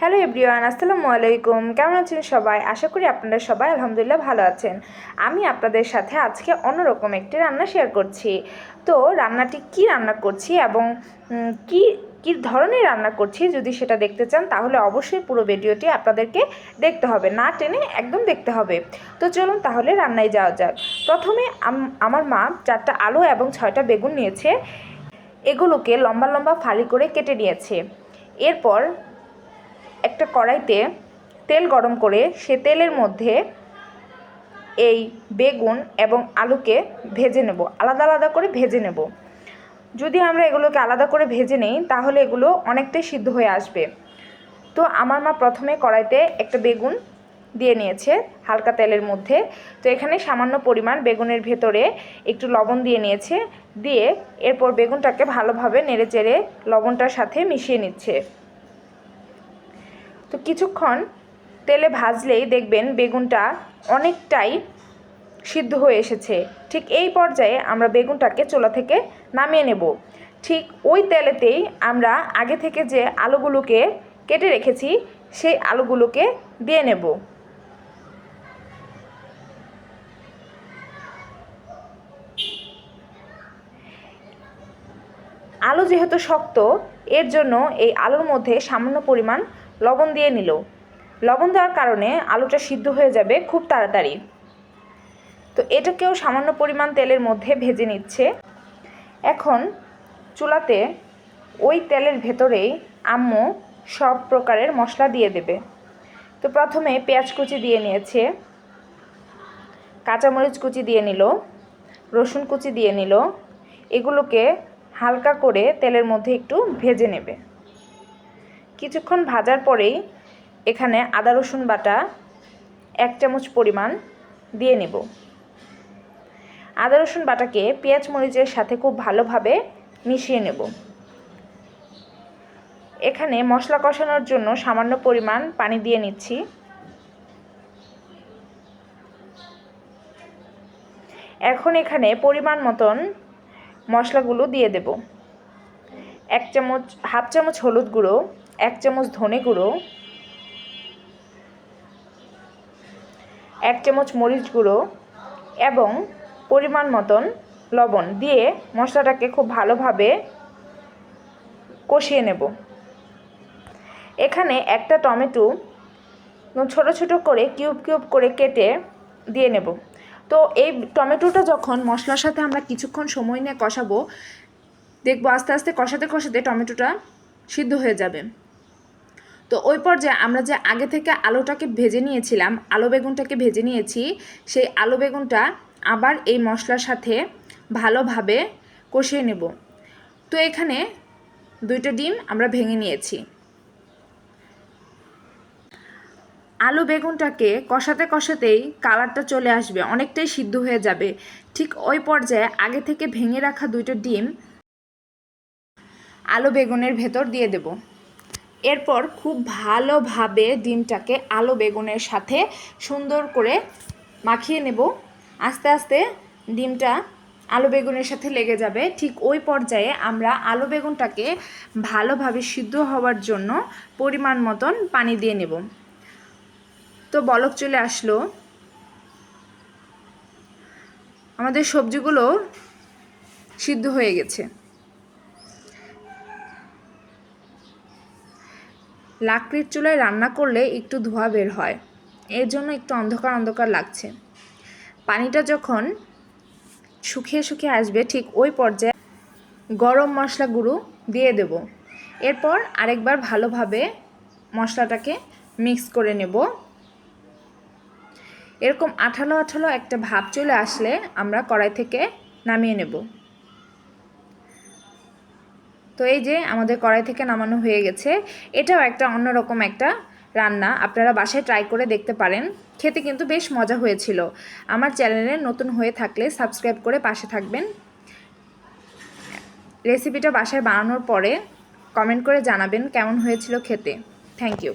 Hello everyone, আসসালামু আলাইকুম। কেমন আছেন সবাই? আশা করি আপনারা সবাই আলহামদুলিল্লাহ ভালো আছেন। আমি আপনাদের সাথে আজকে অন্যরকম একটি রান্না শেয়ার করছি। তো রান্নাটি কি রান্না করছি এবং কি, কী ধরনের রান্না করছি যদি সেটা দেখতে চান, তাহলে অবশ্যই পুরো ভিডিওটি আপনাদেরকে দেখতে হবে। না টেনে একদম দেখতে হবে। তো চলুন তাহলে রান্নায় যাওয়া যাক। প্রথমে আমার মা চারটা আলু এবং ছয়টা বেগুন নিয়েছে। এগুলোকে লম্বা লম্বা ফালি করে কেটে নিয়েছে। এরপর একটা কড়াইতে তেল গরম করে সে তেলের মধ্যে এই বেগুন এবং আলুকে ভেজে নেব। আলাদা আলাদা করে ভেজে নেব। যদি আমরা এগুলোকে আলাদা করে ভেজে নেই, তাহলে এগুলো অনেকটাই সিদ্ধ হয়ে আসবে। তো আমার মা প্রথমে কড়াইতে একটা বেগুন দিয়ে নিয়েছে হালকা তেলের মধ্যে। তো এখানে সামান্য পরিমাণ বেগুনের ভেতরে একটু লবণ দিয়ে নিয়েছে। দিয়ে এরপর বেগুনটাকে ভালোভাবে নেড়ে চেড়ে লবণটার সাথে মিশিয়ে নিচ্ছে। তো কিছুক্ষণ তেলে ভাজলেই দেখবেন বেগুনটা অনেকটাই সিদ্ধ হয়ে এসেছে। ঠিক এই পর্যায়ে আমরা বেগুনটাকে চোলা থেকে নামিয়ে নেব। ঠিক ওই তেলেতেই আমরা আগে থেকে যে আলুগুলোকে কেটে রেখেছি, সেই আলুগুলোকে দিয়ে নেব। আলু যেহেতু শক্ত, এর জন্য এই আলুর মধ্যে সামান্য পরিমাণ লবণ দিয়ে নিল। লবণ দেওয়ার কারণে আলুটা সিদ্ধ হয়ে যাবে খুব তাড়াতাড়ি। তো এটাকেও সামান্য পরিমাণ তেলের মধ্যে ভেজে নিচ্ছে। এখন চুলাতে ওই তেলের ভেতরেই আম্মু সব প্রকারের মশলা দিয়ে দেবে। তো প্রথমে পেঁয়াজ কুচি দিয়ে নিয়েছে, কাঁচামরিচ কুচি দিয়ে নিল, রসুন কুচি দিয়ে নিল। এগুলোকে হালকা করে তেলের মধ্যে একটু ভেজে নেবে। কিছুক্ষণ ভাজার পরেই এখানে আদা, রসুন বাটা এক চামচ পরিমাণ দিয়ে নেব। আদা, রসুন বাটাকে পেঁয়াজ মরিচের সাথে খুব ভালোভাবে মিশিয়ে নেব। এখানে মশলা কষানোর জন্য সামান্য পরিমাণ পানি দিয়ে নিচ্ছি। এখন এখানে পরিমাণ মতন মশলাগুলো দিয়ে দেব। এক চামচ, হাফ চামচ হলুদ গুঁড়ো এক চামচ ধনে গুঁড়ো, এক চামচ মরিচ গুঁড়ো এবং পরিমাণ মতন লবণ দিয়ে মশলাটাকে খুব ভালোভাবে কষিয়ে নেব। এখানে একটা টমেটো ছোট ছোট করে কিউব কিউব করে কেটে দিয়ে নেব। তো এই টমেটোটা যখন মশলার সাথে আমরা কিছুক্ষণ সময় নিয়ে কষাবো, দেখব আস্তে আস্তে কষাতে কষাতে টমেটোটা সিদ্ধ হয়ে যাবে। তো ওই পর্যায়ে আমরা যে আগে থেকে আলুটাকে ভেজে নিয়েছিলাম, আলু বেগুনটাকে ভেজে নিয়েছি, সেই আলু বেগুনটা আবার এই মশলার সাথে ভালোভাবে কষিয়ে নেব। তো এখানে দুইটা ডিম আমরা ভেঙে নিয়েছি। আলু বেগুনটাকে কষাতে কষাতেই কালারটা চলে আসবে, অনেকটাই সিদ্ধ হয়ে যাবে। ঠিক ওই পর্যায়ে আগে থেকে ভেঙে রাখা দুইটা ডিম আলু বেগুনের ভেতর দিয়ে দেব। এরপর খুব ভালোভাবে ডিমটাকে আলো বেগুনের সাথে সুন্দর করে মাখিয়ে নেব। আস্তে আস্তে ডিমটা আলু বেগুনের সাথে লেগে যাবে। ঠিক ওই পর্যায়ে আমরা আলু বেগুনটাকে ভালোভাবে সিদ্ধ হওয়ার জন্য পরিমাণ মতন পানি দিয়ে নেব। তো বলক চলে আসলো। আমাদের সবজিগুলো সিদ্ধ হয়ে গেছে। লাকড়ির চুলায় রান্না করলে একটু ধোঁয়া বের হয়। এর জন্য একটু অন্ধকার অন্ধকার লাগছে। পানিটা যখন শুকিয়ে শুকিয়ে আসবে, ঠিক ওই পর্যায়ে গরম মশলা গুঁড়ো দিয়ে দেব। এরপর আরেকবার ভালোভাবে মশলাটাকে মিক্স করে নেব। এরকম আঠালো আঠালো একটা ভাব চলে আসলে আমরা কড়াই থেকে নামিয়ে নেব। তো এই যে আমাদের কড়াই থেকে নামানো হয়ে গেছে, এটাও একটা অন্যরকম একটা রান্না। আপনারা বাসায় ট্রাই করে দেখতে পারেন। খেতে কিন্তু বেশ মজা হয়েছিল। আমার চ্যানেলে নতুন হয়ে থাকলে সাবস্ক্রাইব করে পাশে থাকবেন। রেসিপিটা বাসায় বানানোর পরে কমেন্ট করে জানাবেন কেমন হয়েছিল খেতে। Thank you